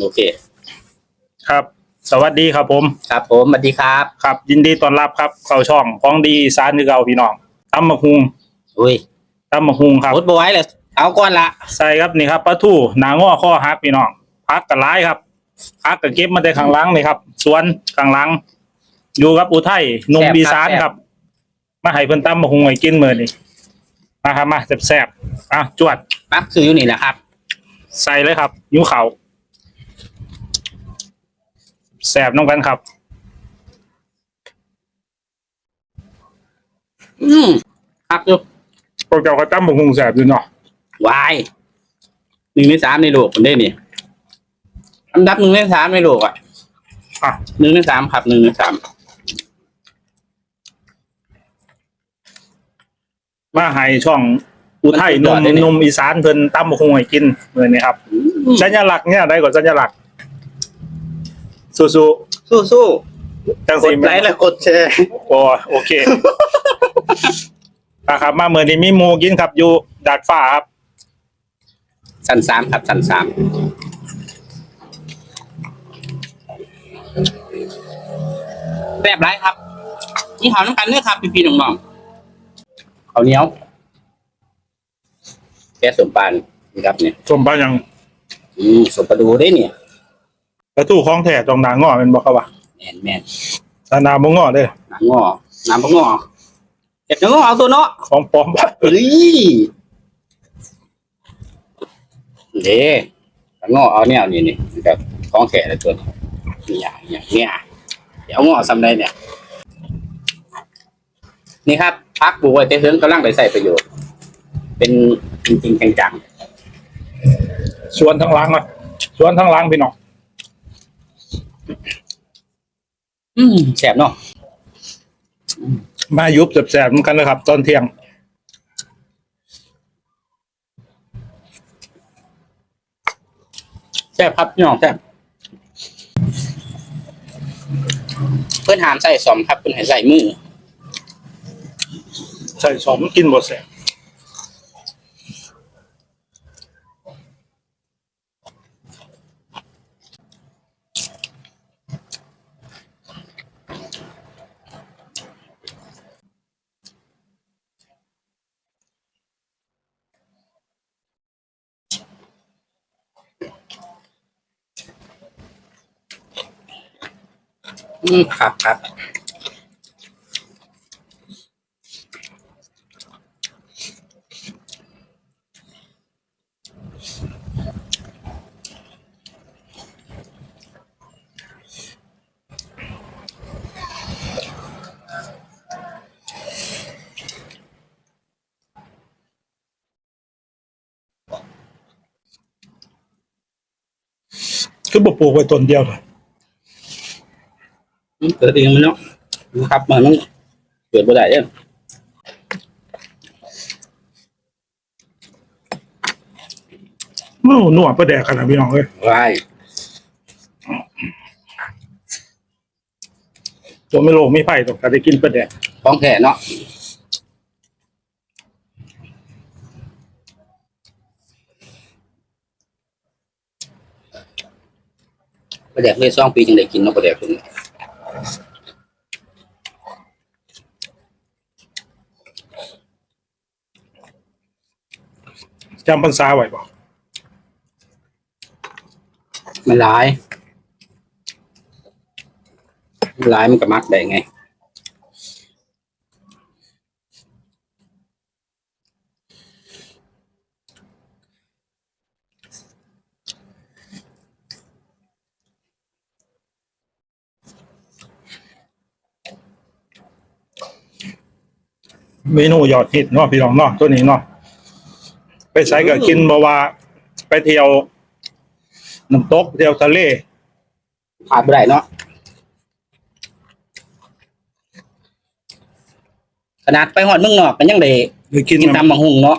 โอเค ครับ สวัสดีครับผม ครับ ผมสวัสดีครับ ครับ ยินดีต้อนรับครับ เข้าช่องของดีอีสานคือเก่าพี่น้องตำมะฮุงอุ้ยตำมะฮุงครับพุดบไหว้เลยเอาก่อนละใส่ครับนี่ครับปลาทูหนางอข้อฮักพี่น้องพักกันร้ายครับพักกับเก็บมาแต่ข้างหลังนี่ครับสวนข้างหลังอยู่กับอุทัยหนุ่มดีสานครับ มาให้เพิ่นตำมะฮุงให้กินมื้อนี้มาครับมาแซ่บๆอะจวดปักคืออยู่นี่แหละครับ ใส่เลยครับยิ้วเขาว แซ่บน้องกันครับ อืมพักอยู่พวกเจ้าก็ตำมะฮุงแซ่บอยู่เนาะวายหนึ่งในสามในโลกคนได้นี่อันดับหนึ่งในสามในโลกอะอะหนึ่งในสามครับหนึ่งในสามมาให้ช่องอุทัยหนุ่มหนุ่มอีสานเพิ่นตำมะฮุงให้กินมื้อนี้ครับอืมสัญลักษณ์เนี่ยได้กว่าสัญลักษณ์ สู้สู้สู้ๆจังกสีดไลค์และกดแชร์โอ้โอเคนะครับ มาเมื่อนี้มีหมูกินครับ อยู่ดาดฟ้าครับ สันสามครับสันสามแบบไรครับ นี่ขาวน้ำกันเนี่ยครับพี่ๆน้องๆข้าวเหนียวแกสมปานนี่ครับเนี่ยสมปายังอืมสมประดูได้เนี่ย ประตูของแท้ตรงหนางอเป็นบอกเขาว่าแม่นแม่นตานาบ่งอเด้อหนังงอน้ำปะงอเก็บหนังงอเอาตัวเนาะของปลอมเฮ้ยเด้หนังงอเอาเนี่ยนี่นี่แบบของแข็เลยตัวนี้เนี่ยเนี่ยเนี่ยเดี๋ยวงอซ้ำได้เนี่ย นี่ครับพักปลูกไว้แต่เฮิงกำลังได้ใส่ประโยชน์ เป็นจริงๆจังสวนทั้งหลังอะสวนทั้งหลังพี่น้องๆ อืมแสบเนาะมายุบแสบๆเหมือนกันนะครับ ตอนเที่ยง แสบครับพี่น้องแสบเพื่อนหามใส่สอมครับเพื่อนให้ใส่มือ ใส่สมกินบ่แสบ อืมครับครับคือบ่ปลูกไว้ต้นเดียวเลย เกิดเองมันเนาะนะครับมันมันเกิดบ่ได้เด้อมื้อหนวดประแดกขนาดพี่น้องเอ้ยไว้ตัวไม่โลกไม่ไผ่ตกแต่ได้กินประแดกของแท้เนาะประเด็กเลยสองปีจึงได้กินเนาะประเด็กตัวนี้ จำพรรษาไหว้บ่มันหลาย มันหลายมันก็มักได้ไง เมนูยอดฮิตเนาะพี่น้องเนาะตัวนี้เนาะไปใช้ก็กินบ่ว่าไปเที่ยวน้ำตกเที่ยวทะเลขาดไม่ได้เนาะขนาดไปหอดเมืองนอกกันยังได้หรือกินกินตำบักหุงเนาะ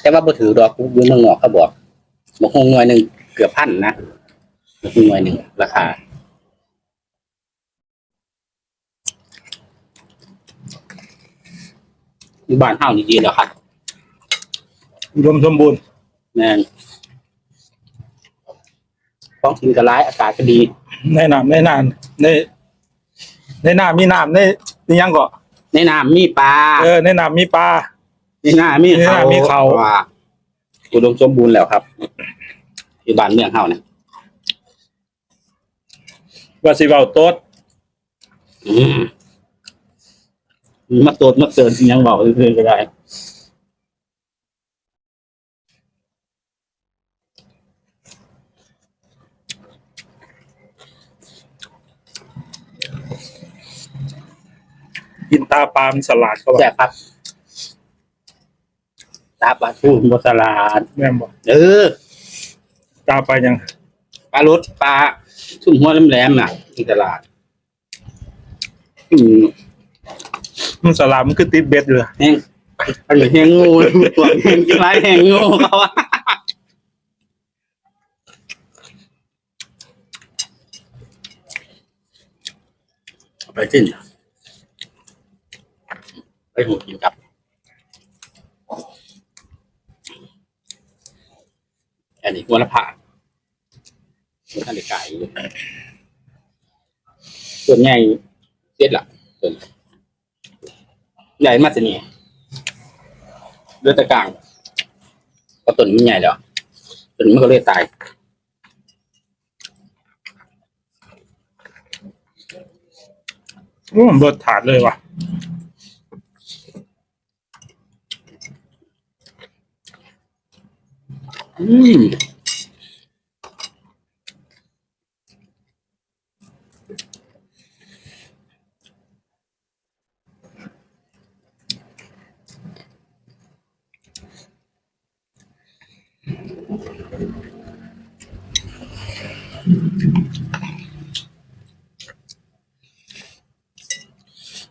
แต่ว่าบ่ถือดอกอยู่เมืองนอกเขาบอกบักหุงหน่วยหนึ่งเกือบพันนะบักหุงหน่วยหนึ่งราคา อยู่บ้านเฮานี่ดีแล้วครับอุดมสมบูรณ์แม่นท้องถิ่นก็ร้ายอากาศก็ดี ในน้ำในนานในในน้ำมีน้ำในนี่ยังก็ในน้ำมีปลาเออในน้ำมีปลาในน้ำมีในเขาน้ำมีเขาว่าอุดมสมบูรณ์แล้วครับที่บ้านเมืองเฮาเนี่ยว่าสิเว้าโต๊ดอืม มาตรวจมาเตือนอิหยังบอกเพื่อนๆก็ได้กินตาปลามันสลัดเขาว่าแซ่บครับตาปลาทูบสลาดแม่นบ่เออตาปลายังปลารสปลาชุ่มหัวแหลมๆน่ะที่ตลาด อืม มันสลัดมันคือติดเบ็ดเลยแห้งอันนี้แห้งงูตัวแห้งไรแห้งงูเขาอะไปจิ้นไปหูกินกับอันนี้หัวละผ่าหัวท่านได้ไก่ส่วนใหญ่เจ็ดหละส่วน ใหญ่มาสินี่เลือดตะกลางก็ต้นมันใหญ่แล้วต้นมันก็เลยตายโอ้เบิดถาดเลยว่ะอืม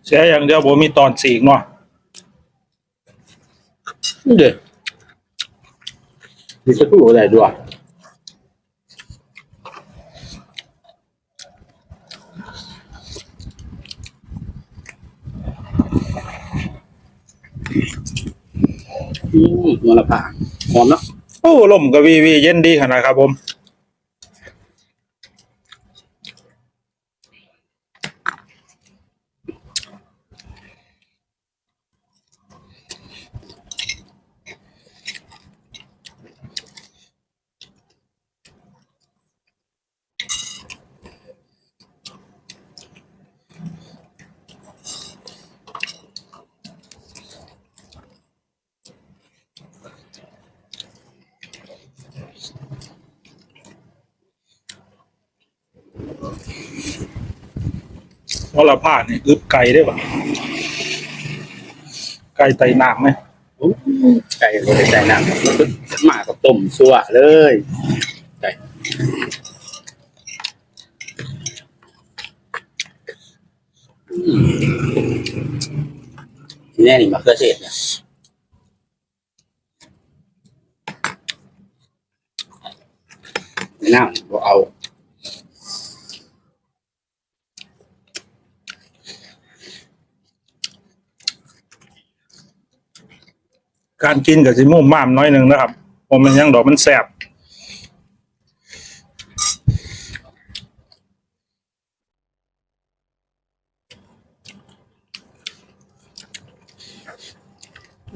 เสียอย่างเดียวบ่มีตอนสีกเนาะเด็ดมีสักครู่อะไรด้วยอืมมันละผ่าหอมเนาะโอ้ลมก็วีวีเย็นดีขนาดครับผม วลาผ้าเนี่ยอึบไก่ได้ปะไก่ไตหนามไหมไก่เลยใส่น้ำมากับต้มซัวเลยไก่แน่นี่มะเขือเทศเนี่ยน้ำบ่เอา การกินกับสิมุ่มม่ามน้อยหนึ่งนะครับผมมันยังดอกมันแสบ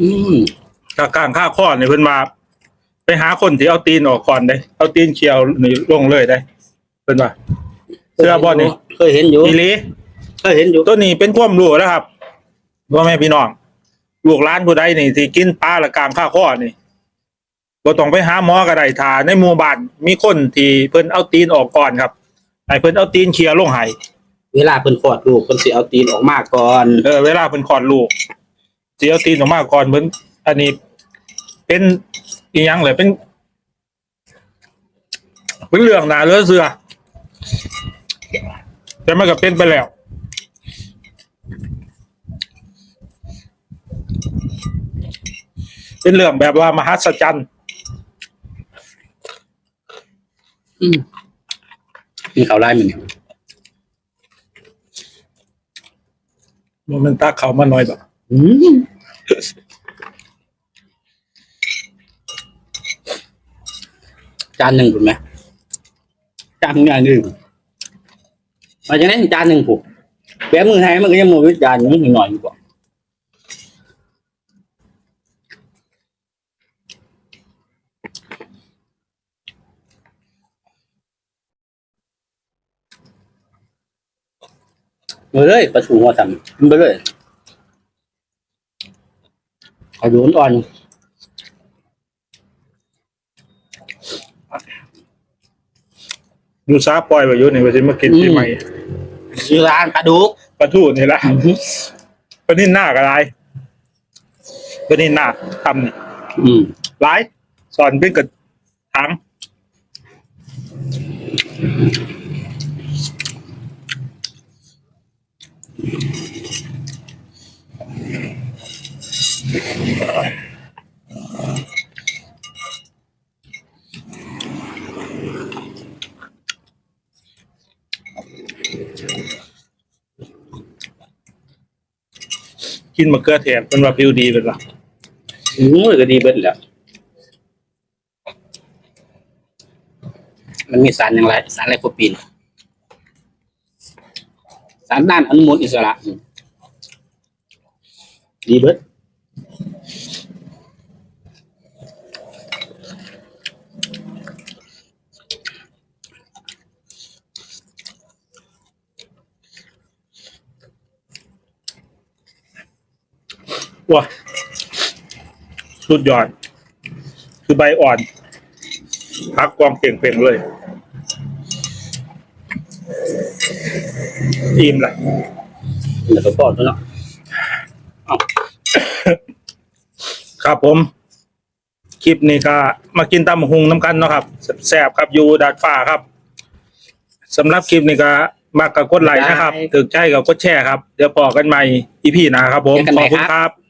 อืมกากลางข้าข้อนี่เพิ่นมา ไปหาคนที่เอาตีนออกก่อนได้ เอาตีนเขียวนี่ลงเลยได้ เพิ่นว่าเสื้อบอลนี่เคยเห็นอยู่อีหลีเคยเห็นอยู่ตัวนี้เป็นความรู้นะครับว่าแม่พี่น้อง ลูกหลานผู้ใดนี่ที่กินปลาละกลางข้าข้อนี่บ่ต้องไปหาหมอก็ได้ถ้าในหมู่บ้านมีคนที่เพิ่นเอาตีนออกก่อนครับให้เพิ่นเอาตีนเขียวลงให้เวลาเพิ่นคลอดลูกเพิ่นสิเอาตีนออกมาก่อนเออเวลาเพิ่นคลอดลูกสิเอาตีนออกมาก่อนเพิ่นอันนี้ เป็นอีหยังเลยเป็นเป็นเรื่องหนาเรือเสือแต่มันก็เป็นไปแล้ว เป็นเรื่องแบบว่ามหัศจรรย์อืมมีเขาไล่มันเนี่ยมันตาเขามาหน่อยแบบอืมจานหนึ่งถูกไหมจานงานหนึ่งมาจากนั้นจานหนึ่งผูกแบมือให้มันก็ยังมือจานนึงหน่อยอยู่กว่า เออเลยประชูหัวสั่นมันไปเลยขอดูอ่อนดูซาปล่อยไปอยู่นี่ว่าสิมากินที่ใหม่ชื่อร้านปลาดุกปลาทูนี่ละปลานิ่นหน้ากระไรปลานิ่นหน้าทำนี่อืมหลายสอนเป็นกระถัง กินมะเขือเทศเป็นว่าผิวดีเป็นละอืมก็ดีเบิ้ลแหล้วมันมีสารอย่างไรสารไลโคปีน สารด้านอนุมูลอิสระ ดีเบิ้ล ว้าสุดยอด คือใบอ่อน พักกวางเป่งๆเลย อิ่มเลยแล้วก็ปอดตัวเนาะครับผม คลิปนี้ก็มากินตำบักหุงน้ำกันเนาะครับแซ่บๆครับอยู่ดาดฟ้าครับสำหรับคลิปนี้ก็มากกับกดไลค์นะครับถึกใจกับกดแชร์ครับ เดี๋ยวพอกันใหม่อีพีหนาครับผม ขอบคุณครับ